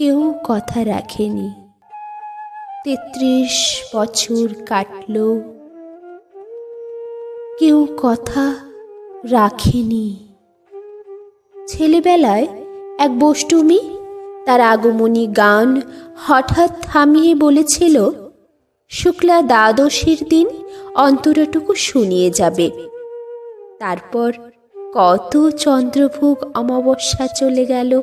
কেউ কথা রাখেনি। তেত্রিশ বছর কাটল। কেউ কথা রাখেনি। ছেলেবেলায় এক বষ্টমী, তার আগমনী গান হঠাৎ থামিয়ে বলেছিল, শুক্লা দ্বাদশীর দিন অন্তরটুকু শুনিয়ে যাবে। তারপর কত চন্দ্রভোগ অমাবস্যা চলে গেল।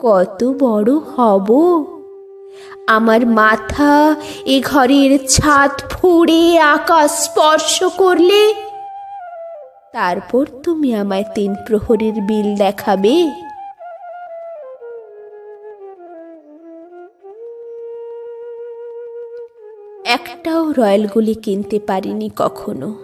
কত বড় হব। আমার মাথা এ ঘরের ছাদ ফুঁড়ে আকাশ স্পর্শ করলে তারপর তুমি আমায় তিন প্রহরের বিল দেখাবে। একটাও রয়্যালগুলি কিনতে পারিনি কখনো।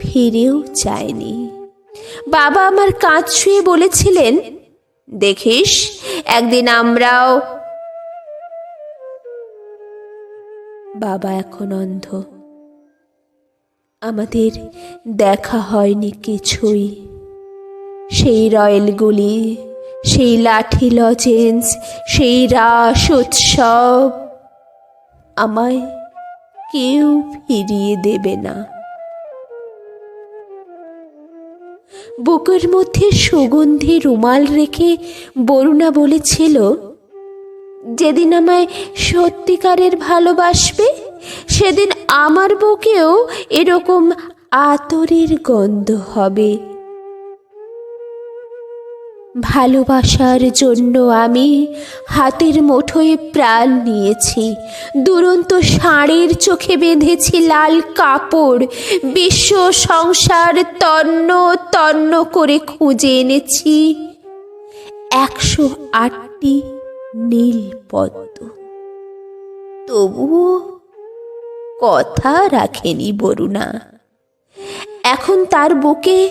ফিরেও চায়নি বাবা আমার কাঁধ ছুঁয়ে বলেছিলেন, দেখিস, একদিন আমরাও বাবা এখন অন্ধ। আমাদের দেখা হয়নি কিছুই। সেই রয়েলগুলি, সেই লাঠি লজেন্স, সেই রাস উৎসব আমায় কেউ ফিরিয়ে দেবে না। বুকের মধ্যে সুগন্ধি রুমাল রেখে বরুণা বলেছিল, যেদিন আমায় সত্যিকারের ভালোবাসবে, সেদিন আমার বুকেও এরকম আতরের গন্ধ হবে। ভালোবাসার জন্য আমি হাতের মুঠোয় প্রাণ নিয়েছি। দুরন্ত ষাঁড়ের চোখে বেঁধেছি লাল কাপড়। বিশ্ব সংসার তন্ন তন্ন করে খুঁজে এনেছি। একশো আটটি নীল পদ্ম। তবুও কথা রাখেনি বরুণা। এখন তার বুকে